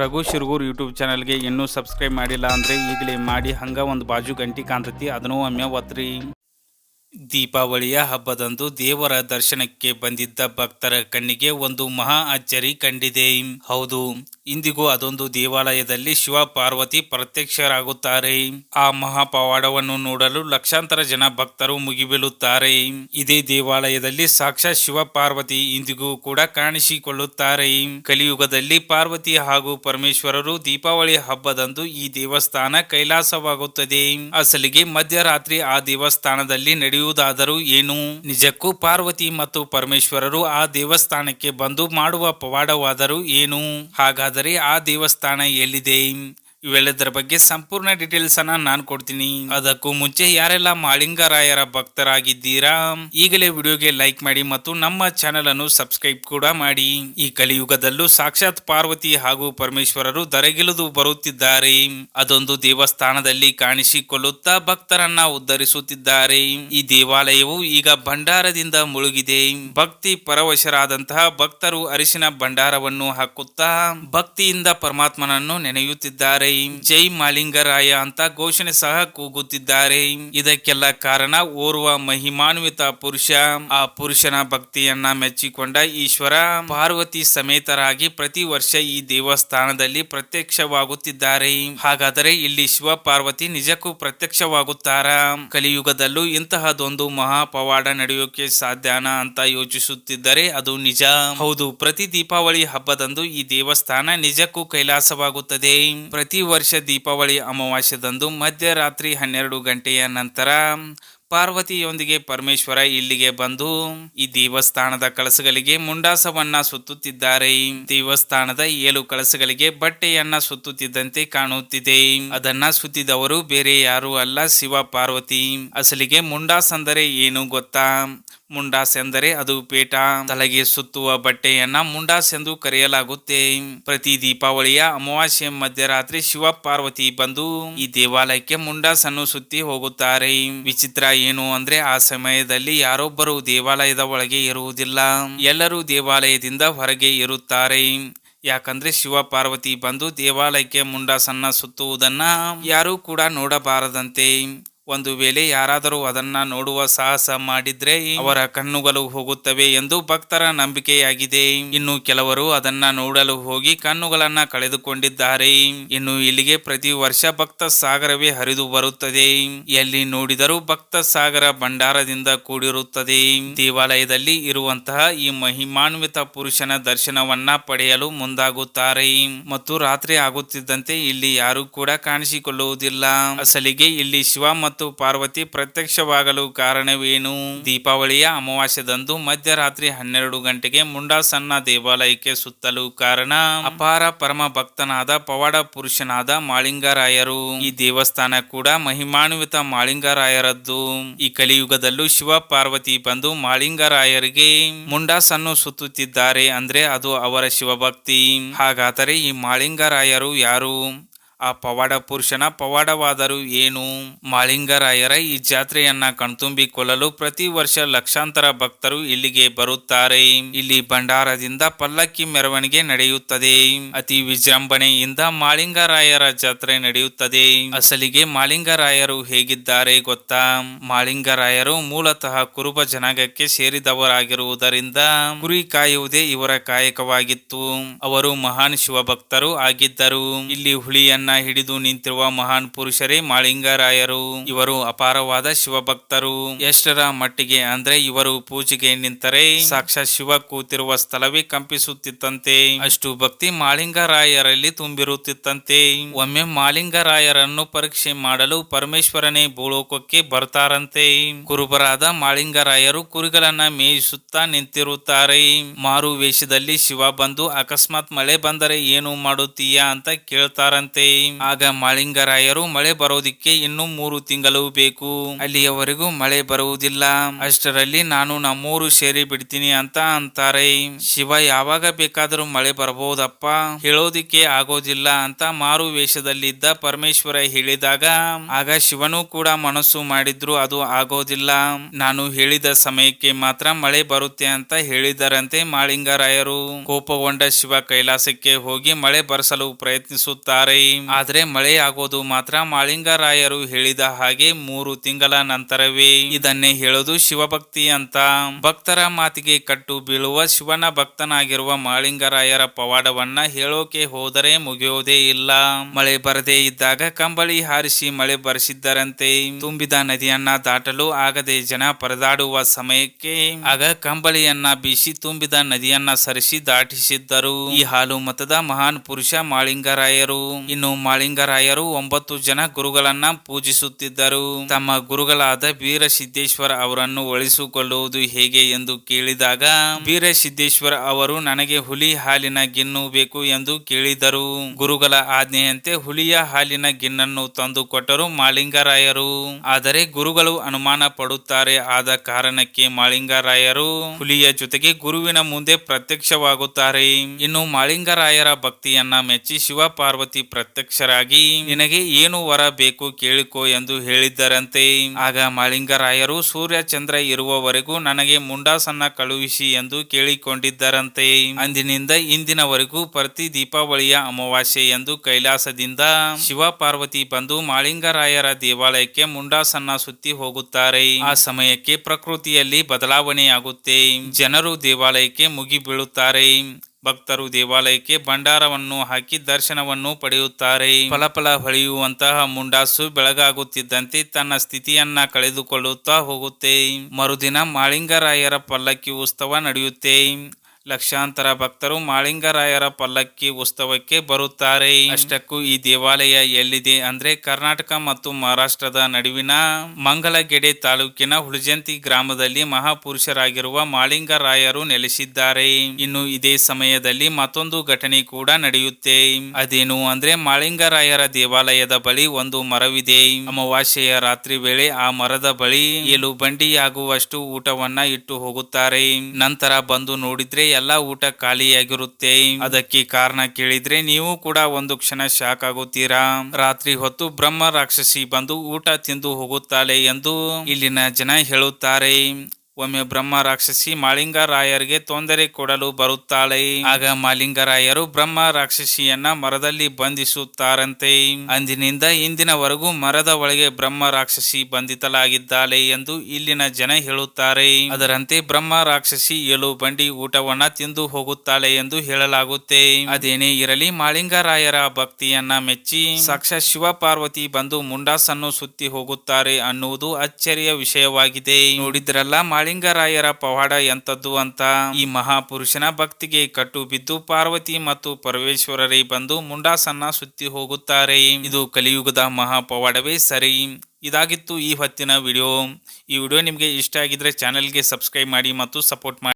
Raghu ಶಿರ್ಗೂರ್ YouTube ಚಾನಲ್ಗೆ ಇನ್ನೂ subscribe ಮಾಡಿಲ್ಲ ಅಂದರೆ ಈಗಲೇ ಮಾಡಿ ಹಂಗ ಒಂದು ಬಾಜು ಗಂಟಿ ಕಾಣ್ತತಿ, ಅದನ್ನು ಒಮ್ಮೆ ಒತ್ರಿ ದೀಪಾವಳಿಯ ಹಬ್ಬದಂದು ದೇವರ ದರ್ಶನಕ್ಕೆ ಬಂದಿದ್ದ ಭಕ್ತರ ಕಣ್ಣಿಗೆ ಒಂದು ಮಹಾ ಅಚ್ಚರಿ ಕಂಡಿದೆ. ಹೌದು, ಇಂದಿಗೂ ಅದೊಂದು ದೇವಾಲಯದಲ್ಲಿ ಶಿವ ಪಾರ್ವತಿ ಪ್ರತ್ಯಕ್ಷರಾಗುತ್ತಾರೆ. ಆ ಮಹಾಪವಾಡವನ್ನು ನೋಡಲು ಲಕ್ಷಾಂತರ ಜನ ಭಕ್ತರು ಮುಗಿಬೀಳುತ್ತಾರೆ. ಇದೇ ದೇವಾಲಯದಲ್ಲಿ ಸಾಕ್ಷಾತ್ ಶಿವ ಪಾರ್ವತಿ ಇಂದಿಗೂ ಕೂಡ ಕಾಣಿಸಿಕೊಳ್ಳುತ್ತಾರೆ. ಕಲಿಯುಗದಲ್ಲಿ ಪಾರ್ವತಿ ಹಾಗೂ ಪರಮೇಶ್ವರರು ದೀಪಾವಳಿ ಹಬ್ಬದಂದು ಈ ದೇವಸ್ಥಾನ ಕೈಲಾಸವಾಗುತ್ತದೆ. ಅಸಲಿಗೆ ಮಧ್ಯರಾತ್ರಿ ಆ ದೇವಸ್ಥಾನದಲ್ಲಿ ನಡೆಯುವುದಾದರೂ ಏನು? ನಿಜಕ್ಕೂ ಪಾರ್ವತಿ ಮತ್ತು ಪರಮೇಶ್ವರರು ಆ ದೇವಸ್ಥಾನಕ್ಕೆ ಬಂದು ಮಾಡುವ ಪವಾಡವಾದರೂ ಏನು? ಹಾಗಾದರೆ ಆ ದೇವಸ್ಥಾನ ಎಲ್ಲಿದೆ? ಇವೆಲ್ಲದರ ಬಗ್ಗೆ ಸಂಪೂರ್ಣ ಡೀಟೇಲ್ಸ್ ಅನ್ನ ನಾನು ಕೊಡ್ತೀನಿ. ಅದಕ್ಕೂ ಮುಂಚೆ ಯಾರೆಲ್ಲ ಮಾಳಿಂಗರಾಯರ ಭಕ್ತರಾಗಿದ್ದೀರಾ, ಈಗಲೇ ವಿಡಿಯೋಗೆ ಲೈಕ್ ಮಾಡಿ ಮತ್ತು ನಮ್ಮ ಚಾನೆಲ್ ಅನ್ನು ಸಬ್ಸ್ಕ್ರೈಬ್ ಕೂಡ ಮಾಡಿ. ಈ ಕಲಿಯುಗದಲ್ಲೂ ಸಾಕ್ಷಾತ್ ಪಾರ್ವತಿ ಹಾಗೂ ಪರಮೇಶ್ವರರು ದರೆಗಿಳಿದು ಬರುತ್ತಿದ್ದಾರೆ. ಅದೊಂದು ದೇವಸ್ಥಾನದಲ್ಲಿ ಕಾಣಿಸಿಕೊಳ್ಳುತ್ತಾ ಭಕ್ತರನ್ನ ಉದ್ಧರಿಸುತ್ತಿದ್ದಾರೆ. ಈ ದೇವಾಲಯವು ಈಗ ಭಂಡಾರದಿಂದ ಮುಳುಗಿದೆ. ಭಕ್ತಿ ಪರವಶರಾದಂತಹ ಭಕ್ತರು ಅರಿಶಿನ ಭಂಡಾರವನ್ನು ಹಾಕುತ್ತಾ ಭಕ್ತಿಯಿಂದ ಪರಮಾತ್ಮನನ್ನು ನೆನೆಯುತ್ತಿದ್ದಾರೆ. ಜೈ ಮಾಲಿಂಗರಾಯ ಅಂತ ಘೋಷಣೆ ಸಹ ಕೂಗುತ್ತಿದ್ದಾರೆ. ಇದಕ್ಕೆಲ್ಲ ಕಾರಣ ಓರ್ವ ಮಹಿಮಾನ್ವಿತ ಪುರುಷ. ಆ ಪುರುಷನ ಭಕ್ತಿಯನ್ನ ಮೆಚ್ಚಿಕೊಂಡ ಈಶ್ವರ ಪಾರ್ವತಿ ಸಮೇತರಾಗಿ ಪ್ರತಿ ವರ್ಷ ಈ ದೇವಸ್ಥಾನದಲ್ಲಿ ಪ್ರತ್ಯಕ್ಷವಾಗುತ್ತಿದ್ದಾರೆ. ಹಾಗಾದರೆ ಇಲ್ಲಿ ಶಿವ ಪಾರ್ವತಿ ನಿಜಕ್ಕೂ ಪ್ರತ್ಯಕ್ಷವಾಗುತ್ತಾರ? ಕಲಿಯುಗದಲ್ಲೂ ಇಂತಹದೊಂದು ಮಹಾಪವಾಡ ನಡೆಯೋಕೆ ಸಾಧ್ಯನ ಅಂತ ಯೋಚಿಸುತ್ತಿದ್ದರೆ ಅದು ನಿಜ. ಹೌದು, ಪ್ರತಿ ದೀಪಾವಳಿ ಹಬ್ಬದಂದು ಈ ದೇವಸ್ಥಾನ ನಿಜಕ್ಕೂ ಕೈಲಾಸವಾಗುತ್ತದೆ. ಪ್ರತಿ ವರ್ಷ ದೀಪಾವಳಿ ಅಮಾವಾಸ್ಯದಂದು ಮಧ್ಯರಾತ್ರಿ ಹನ್ನೆರಡು ಗಂಟೆಯ ನಂತರ ಪಾರ್ವತಿಯೊಂದಿಗೆ ಪರಮೇಶ್ವರ ಇಲ್ಲಿಗೆ ಬಂದು ಈ ದೇವಸ್ಥಾನದ ಕಳಸಗಳಿಗೆ ಮುಂಡಾಸವನ್ನ ಸುತ್ತುತ್ತಿದ್ದಾರೆ. ದೇವಸ್ಥಾನದ ಏಳು ಕಳಸಗಳಿಗೆ ಬಟ್ಟೆಯನ್ನ ಸುತ್ತುತ್ತಿದ್ದಂತೆ ಕಾಣುತ್ತಿದೆ. ಅದನ್ನ ಸುತ್ತಿದವರು ಬೇರೆ ಯಾರು ಅಲ್ಲ ಶಿವ ಪಾರ್ವತಿ. ಅಸಲಿಗೆ ಮುಂಡಾಸಂದರೆ ಏನು ಗೊತ್ತಾ? ಮುಂಡಾಸ್ ಎಂದರೆ ಅದು ಪೇಟ, ತಲೆಗೆ ಸುತ್ತುವ ಬಟ್ಟೆಯನ್ನ ಮುಂಡಾಸ್ ಎಂದು ಕರೆಯಲಾಗುತ್ತೆ. ಪ್ರತಿ ದೀಪಾವಳಿಯ ಅಮಾವಾಸ್ಯೆ ಮಧ್ಯರಾತ್ರಿ ಶಿವ ಪಾರ್ವತಿ ಬಂದು ಈ ದೇವಾಲಯಕ್ಕೆ ಮುಂಡಾಸ್ ಅನ್ನು ಸುತ್ತಿ ಹೋಗುತ್ತಾರೆ. ವಿಚಿತ್ರ ಏನು ಅಂದ್ರೆ ಆ ಸಮಯದಲ್ಲಿ ಯಾರೊಬ್ಬರು ದೇವಾಲಯದ ಒಳಗೆ ಇರುವುದಿಲ್ಲ. ಎಲ್ಲರೂ ದೇವಾಲಯದಿಂದ ಹೊರಗೆ ಇರುತ್ತಾರೆ. ಯಾಕಂದ್ರೆ ಶಿವ ಪಾರ್ವತಿ ಬಂದು ದೇವಾಲಯಕ್ಕೆ ಮುಂಡಾಸನ್ನ ಸುತ್ತುವುದನ್ನ ಯಾರೂ ಕೂಡ ನೋಡಬಾರದಂತೆ. ಒಂದು ವೇಳೆ ಯಾರಾದರೂ ಅದನ್ನ ನೋಡುವ ಸಾಹಸ ಮಾಡಿದ್ರೆ ಅವರ ಕಣ್ಣುಗಳು ಹೋಗುತ್ತವೆ ಎಂದು ಭಕ್ತರ ನಂಬಿಕೆಯಾಗಿದೆ. ಇನ್ನು ಕೆಲವರು ಅದನ್ನ ನೋಡಲು ಹೋಗಿ ಕಣ್ಣುಗಳನ್ನ ಕಳೆದುಕೊಂಡಿದ್ದಾರೆ. ಇನ್ನು ಇಲ್ಲಿಗೆ ಪ್ರತಿ ವರ್ಷ ಭಕ್ತ ಸಾಗರವೇ ಹರಿದು ಬರುತ್ತದೆ. ಎಲ್ಲಿ ನೋಡಿದರೂ ಭಕ್ತ ಸಾಗರ ಭಂಡಾರದಿಂದ ಕೂಡಿರುತ್ತದೆ. ದೇವಾಲಯದಲ್ಲಿ ಇರುವಂತಹ ಈ ಮಹಿಮಾನ್ವಿತ ಪುರುಷನ ದರ್ಶನವನ್ನ ಪಡೆಯಲು ಮುಂದಾಗುತ್ತಾರೆ. ಮತ್ತು ರಾತ್ರಿ ಆಗುತ್ತಿದ್ದಂತೆ ಇಲ್ಲಿ ಯಾರು ಕೂಡ ಕಾಣಿಸಿಕೊಳ್ಳುವುದಿಲ್ಲ. ಅಸಲಿಗೆ ಇಲ್ಲಿ ಶಿವ ಪಾರ್ವತಿ ಪ್ರತ್ಯಕ್ಷವಾಗಲು ಕಾರಣವೇನು? ದೀಪಾವಳಿಯ ಅಮಾವಾಸ್ಯದಂದು ಮಧ್ಯರಾತ್ರಿ ಹನ್ನೆರಡು ಗಂಟೆಗೆ ಮುಂಡಾಸನ್ನ ದೇವಾಲಯಕ್ಕೆ ಸುತ್ತಲು ಕಾರಣ, ಅಪಾರ ಪರಮ ಭಕ್ತನಾದ ಪವಾಡ ಪುರುಷನಾದ ಮಾಳಿಂಗರಾಯರು. ಈ ದೇವಸ್ಥಾನ ಕೂಡ ಮಹಿಮಾನ್ವಿತ ಮಾಳಿಂಗರಾಯರದ್ದು. ಈ ಕಲಿಯುಗದಲ್ಲೂ ಶಿವ ಪಾರ್ವತಿ ಬಂದು ಮಾಳಿಂಗರಾಯರಿಗೆ ಮುಂಡಾಸನ್ನು ಸುತ್ತುತ್ತಿದ್ದಾರೆ ಅಂದ್ರೆ ಅದು ಅವರ ಶಿವಭಕ್ತಿ. ಹಾಗಾದರೆ ಈ ಮಾಳಿಂಗರಾಯರು ಯಾರು? ಆ ಪವಾಡ ಪುರುಷನ ಪವಾಡವಾದರೂ ಏನು? ಮಾಳಿಂಗರಾಯರ ಈ ಜಾತ್ರೆಯನ್ನ ಕಣ್ತುಂಬಿಕೊಳ್ಳಲು ಪ್ರತಿ ವರ್ಷ ಲಕ್ಷಾಂತರ ಭಕ್ತರು ಇಲ್ಲಿಗೆ ಬರುತ್ತಾರೆ. ಇಲ್ಲಿ ಭಂಡಾರದಿಂದ ಪಲ್ಲಕ್ಕಿ ಮೆರವಣಿಗೆ ನಡೆಯುತ್ತದೆ. ಅತಿ ವಿಜೃಂಭಣೆಯಿಂದ ಮಾಳಿಂಗರಾಯರ ಜಾತ್ರೆ ನಡೆಯುತ್ತದೆ. ಅಸಲಿಗೆ ಮಾಳಿಂಗರಾಯರು ಹೇಗಿದ್ದಾರೆ ಗೊತ್ತಾ? ಮಾಳಿಂಗರಾಯರು ಮೂಲತಃ ಕುರುಬ ಜನಾಂಗಕ್ಕೆ ಸೇರಿದವರಾಗಿರುವುದರಿಂದ ಕುರಿ ಕಾಯುವುದೇ ಇವರ ಕಾಯಕವಾಗಿತ್ತು. ಅವರು ಮಹಾನ್ ಶಿವಭಕ್ತರು ಆಗಿದ್ದರು. ಇಲ್ಲಿ ಹುಲಿಯನ್ನ ಹಿಡಿದು ನಿಂತಿರುವ ಮಹಾನ್ ಪುರುಷರೇ ಮಾಳಿಂಗರಾಯರು. ಇವರು ಅಪಾರವಾದ ಶಿವಭಕ್ತರು. ಎಷ್ಟರ ಮಟ್ಟಿಗೆ ಅಂದ್ರೆ ಇವರು ಪೂಜೆಗೆ ನಿಂತರೆ ಸಾಕ್ಷಾತ್ ಶಿವ ಕೂತಿರುವ ಸ್ಥಳವೇ ಕಂಪಿಸುತ್ತಿತ್ತಂತೆ. ಅಷ್ಟು ಭಕ್ತಿ ಮಾಳಿಂಗರಾಯರಲ್ಲಿ ತುಂಬಿರುತ್ತಿತ್ತಂತೆ. ಒಮ್ಮೆ ಮಾಳಿಂಗರಾಯರನ್ನು ಪರೀಕ್ಷೆ ಮಾಡಲು ಪರಮೇಶ್ವರನೇ ಭೂಲೋಕಕ್ಕೆ ಬರ್ತಾರಂತೆ. ಕುರುಬರಾದ ಮಾಳಿಂಗರಾಯರು ಕುರಿಗಳನ್ನ ಮೇಯಿಸುತ್ತಾ ನಿಂತಿರುತ್ತಾರೆ. ಮಾರು ವೇಷದಲ್ಲಿ ಶಿವ ಬಂದು ಅಕಸ್ಮಾತ್ ಮಳೆ ಬಂದರೆ ಏನು ಮಾಡುತ್ತೀಯಾ ಅಂತ ಕೇಳ್ತಾರಂತೆ. ಆಗ ಮಾಳಿಂಗರಾಯರು ಮಳೆ ಬರೋದಿಕ್ಕೆ ಇನ್ನೂ ಮೂರು ತಿಂಗಳು ಬೇಕು. ಅಲ್ಲಿಯವರೆಗೂ ಮಳೆ ಬರುವುದಿಲ್ಲ. ಅಷ್ಟರಲ್ಲಿ ನಾನು ನಮ್ಮೂರು ಸೇರಿ ಬಿಡ್ತೀನಿ ಅಂತ ಅಂತಾರೆ. ಶಿವ, ಯಾವಾಗ ಬೇಕಾದರೂ ಮಳೆ ಬರಬಹುದಪ್ಪ? ಹೇಳೋದಿಕ್ಕೆ ಆಗೋದಿಲ್ಲ ಅಂತ ಮಾರು ವೇಷದಲ್ಲಿದ್ದ ಪರಮೇಶ್ವರ ಹೇಳಿದಾಗ, ಆಗ ಶಿವನು ಕೂಡ ಮನಸ್ಸು ಮಾಡಿದ್ರು ಅದು ಆಗೋದಿಲ್ಲ. ನಾನು ಹೇಳಿದ ಸಮಯಕ್ಕೆ ಮಾತ್ರ ಮಳೆ ಬರುತ್ತೆ ಅಂತ ಹೇಳಿದರಂತೆ ಮಾಳಿಂಗರಾಯರು. ಕೋಪಗೊಂಡ ಶಿವ ಕೈಲಾಸಕ್ಕೆ ಹೋಗಿ ಮಳೆ ಬರೆಸಲು ಪ್ರಯತ್ನಿಸುತ್ತಾರೆ. ಆದ್ರೆ ಮಳೆ ಆಗೋದು ಮಾತ್ರ ಮಾಳಿಂಗರಾಯರು ಹೇಳಿದ ಹಾಗೆ ಮೂರು ತಿಂಗಳ ನಂತರವೇ. ಇದನ್ನೇ ಹೇಳೋದು ಶಿವಭಕ್ತಿ ಅಂತ. ಭಕ್ತರ ಮಾತಿಗೆ ಕಟ್ಟು ಬೀಳುವ ಶಿವನ ಭಕ್ತನಾಗಿರುವ ಮಾಳಿಂಗರಾಯರ ಪವಾಡವನ್ನ ಹೇಳೋಕೆ ಹೋದರೆ ಮುಗಿಯೋದೇ ಇಲ್ಲ. ಮಳೆ ಬರದೇ ಇದ್ದಾಗ ಕಂಬಳಿ ಹಾರಿಸಿ ಮಳೆ ಬರೆಸಿದ್ದರಂತೆ. ತುಂಬಿದ ನದಿಯನ್ನ ದಾಟಲು ಆಗದೆ ಜನ ಪರದಾಡುವ ಸಮಯಕ್ಕೆ ಆಗ ಕಂಬಳಿಯನ್ನ ಬೀಸಿ ತುಂಬಿದ ನದಿಯನ್ನ ಸರಿಸಿ ದಾಟಿಸಿದ್ದರು. ಈ ಹಾಲು ಮತದ ಮಹಾನ್ ಪುರುಷ ಮಾಳಿಂಗರಾಯರು. ಇನ್ನು ಮಾಳಿಂಗರಾಯರು ಒಂಬತ್ತು ಜನ ಗುರುಗಳನ್ನ ಪೂಜಿಸುತ್ತಿದ್ದರು. ತಮ್ಮ ಗುರುಗಳಾದ ವೀರಸಿದ್ದೇಶ್ವರ ಅವರನ್ನು ಒಳಿಸಿಕೊಳ್ಳುವುದು ಹೇಗೆ ಎಂದು ಕೇಳಿದಾಗ, ವೀರಸಿದ್ದೇಶ್ವರ ಅವರು, ನನಗೆ ಹುಲಿ ಹಾಲಿನ ಗಿನ್ನು ಬೇಕು ಎಂದು ಕೇಳಿದರು. ಗುರುಗಳ ಆಜ್ಞೆಯಂತೆ ಹುಲಿಯ ಹಾಲಿನ ಗಿನ್ನನ್ನು ತಂದು ಕೊಟ್ಟರು ಮಾಳಿಂಗರಾಯರು. ಆದರೆ ಗುರುಗಳು ಅನುಮಾನ ಪಡುತ್ತಾರೆ. ಆದ ಕಾರಣಕ್ಕೆ ಮಾಳಿಂಗರಾಯರು ಹುಲಿಯ ಜೊತೆಗೆ ಗುರುವಿನ ಮುಂದೆ ಪ್ರತ್ಯಕ್ಷವಾಗುತ್ತಾರೆ. ಇನ್ನು ಮಾಳಿಂಗರಾಯರ ಭಕ್ತಿಯನ್ನ ಮೆಚ್ಚಿ ಶಿವ ಪಾರ್ವತಿ ಪ್ರತ್ಯಕ್ಷರಾಗಿ, ನಿನಗೆ ಏನು ವರ ಬೇಕು ಕೇಳಿಕೋ ಎಂದು ಹೇಳಿದ್ದರಂತೆ. ಆಗ ಮಾಳಿಂಗರಾಯರು, ಸೂರ್ಯ ಚಂದ್ರ ಇರುವವರೆಗೂ ನನಗೆ ಮುಂಡಾಸನ್ನ ಕಳುಹಿಸಿ ಎಂದು ಕೇಳಿಕೊಂಡಿದ್ದರಂತೆ. ಅಂದಿನಿಂದ ಇಂದಿನವರೆಗೂ ಪ್ರತಿ ದೀಪಾವಳಿಯ ಅಮಾವಾಸ್ಯೆ ಎಂದು ಕೈಲಾಸದಿಂದ ಶಿವ ಪಾರ್ವತಿ ಬಂದು ಮಾಳಿಂಗರಾಯರ ದೇವಾಲಯಕ್ಕೆ ಮುಂಡಾಸನ್ನ ಸುತ್ತಿ ಹೋಗುತ್ತಾರೆ. ಆ ಸಮಯಕ್ಕೆ ಪ್ರಕೃತಿಯಲ್ಲಿ ಬದಲಾವಣೆಯಾಗುತ್ತೆ. ಜನರು ದೇವಾಲಯಕ್ಕೆ ಮುಗಿ ಬೀಳುತ್ತಾರೆ ಭಕ್ತರು ದೇವಾಲಯಕ್ಕೆ ಭಂಡಾರವನ್ನು ಹಾಕಿ ದರ್ಶನವನ್ನು ಪಡೆಯುತ್ತಾರೆ. ಫಲಫಲ ಹೊಳೆಯುವಂತಹ ಮುಂಡಾಸು ಬೆಳಗಾಗುತ್ತಿದ್ದಂತೆ ತನ್ನ ಸ್ಥಿತಿಯನ್ನ ಕಳೆದುಕೊಳ್ಳುತ್ತಾ ಹೋಗುತ್ತೆ. ಮರುದಿನ ಮಾಳಿಂಗರಾಯರ ಪಲ್ಲಕ್ಕಿ ಉತ್ಸವ ನಡೆಯುತ್ತೆ. ಲಕ್ಷಾಂತರ ಭಕ್ತರು ಮಾಳಿಂಗರಾಯರ ಪಲ್ಲಕ್ಕಿ ಉತ್ಸವಕ್ಕೆ ಬರುತ್ತಾರೆ. ಅಷ್ಟಕ್ಕೂ ಈ ದೇವಾಲಯ ಎಲ್ಲಿದೆ ಅಂದ್ರೆ ಕರ್ನಾಟಕ ಮತ್ತು ಮಹಾರಾಷ್ಟ್ರದ ನಡುವಿನ ಮಂಗಲಗೆಡೆ ತಾಲೂಕಿನ ಹುಳಜಂತಿ ಗ್ರಾಮದಲ್ಲಿ ಮಹಾಪುರುಷರಾಗಿರುವ ಮಾಳಿಂಗರಾಯರು ನೆಲೆಸಿದ್ದಾರೆ. ಇನ್ನು ಇದೇ ಸಮಯದಲ್ಲಿ ಮತ್ತೊಂದು ಘಟನೆ ಕೂಡ ನಡೆಯುತ್ತೆ. ಅದೇನು ಅಂದ್ರೆ ಮಾಳಿಂಗರಾಯರ ದೇವಾಲಯದ ಬಳಿ ಒಂದು ಮರವಿದೆ. ಅಮಾವಾಸ್ಯೆಯ ರಾತ್ರಿ ವೇಳೆ ಆ ಮರದ ಬಳಿ ಎಲು ಬಂಡಿಯಾಗುವಷ್ಟು ಊಟವನ್ನ ಇಟ್ಟು ಹೋಗುತ್ತಾರೆ. ನಂತರ ಬಂದು ನೋಡಿದ್ರೆ ಎಲ್ಲಾ ಊಟ ಖಾಲಿಯಾಗಿರುತ್ತೆ. ಅದಕ್ಕೆ ಕಾರಣ ಕೇಳಿದ್ರೆ ನೀವು ಕೂಡ ಒಂದು ಕ್ಷಣ ಶಾಕ್ ಆಗುತ್ತೀರಾ? ರಾತ್ರಿ ಹೊತ್ತು ಬ್ರಹ್ಮ ರಾಕ್ಷಸಿ ಬಂದು ಊಟ ತಿಂದು ಹೋಗುತ್ತಾಳೆ ಎಂದು ಇಲ್ಲಿನ ಜನ ಹೇಳುತ್ತಾರೆ. ಒಮ್ಮೆ ಬ್ರಹ್ಮ ರಾಕ್ಷಸಿ ಮಾಳಿಂಗರಾಯರಿಗೆ ತೊಂದರೆ ಕೊಡಲು ಬರುತ್ತಾಳೆ. ಆಗ ಮಾಲಿಂಗರಾಯರು ಬ್ರಹ್ಮ ರಾಕ್ಷಸಿಯನ್ನ ಮರದಲ್ಲಿ ಬಂಧಿಸುತ್ತಾರಂತೆ. ಅಂದಿನಿಂದ ಇಂದಿನವರೆಗೂ ಮರದ ಒಳಗೆ ಬ್ರಹ್ಮ ರಾಕ್ಷಸಿ ಬಂಧಿತಲಾಗಿದ್ದಾಳೆ ಎಂದು ಇಲ್ಲಿನ ಜನ ಹೇಳುತ್ತಾರೆ. ಅದರಂತೆ ಬ್ರಹ್ಮ ರಾಕ್ಷಸಿ ಏಳು ಬಂಡಿ ಊಟವನ್ನ ತಿಂದು ಹೋಗುತ್ತಾಳೆ ಎಂದು ಹೇಳಲಾಗುತ್ತೆ. ಅದೇನೇ ಇರಲಿ ಮಾಳಿಂಗರಾಯರ ಭಕ್ತಿಯನ್ನ ಮೆಚ್ಚಿ ಸಾಕ್ಷ ಶಿವ ಪಾರ್ವತಿ ಬಂದು ಮುಂಡಾಸನ್ನು ಸುತ್ತಿ ಹೋಗುತ್ತಾರೆ ಅನ್ನುವುದು ಅಚ್ಚರಿಯ ವಿಷಯವಾಗಿದೆ. ನೋಡಿದ್ರಲ್ಲ ಮಾಳಿಂಗರಾಯರ ಪವಾಡ ಎಂತದ್ದು ಅಂತ ಈ ಮಹಾಪುರುಷನ ಭಕ್ತಿಗೆ ಕಟ್ಟು ಬಿದ್ದು ಪಾರ್ವತಿ ಮತ್ತು ಪರಮೇಶ್ವರರೇ ಬಂದು ಮುಂಡಾಸನ್ನ ಸುತ್ತಿ ಹೋಗುತ್ತಾರೆ. ಇದು ಕಲಿಯುಗದ ಮಹಾಪವಾಡವೇ ಸರಿ. ಇದಾಗಿತ್ತು ಈ ಹೊತ್ತಿನ ವಿಡಿಯೋ. ಈ ವಿಡಿಯೋ ನಿಮಗೆ ಇಷ್ಟ ಆಗಿದ್ರೆ ಚಾನೆಲ್ಗೆ ಸಬ್ಸ್ಕ್ರೈಬ್ ಮಾಡಿ ಮತ್ತು ಸಪೋರ್ಟ್ ಮಾಡಿ.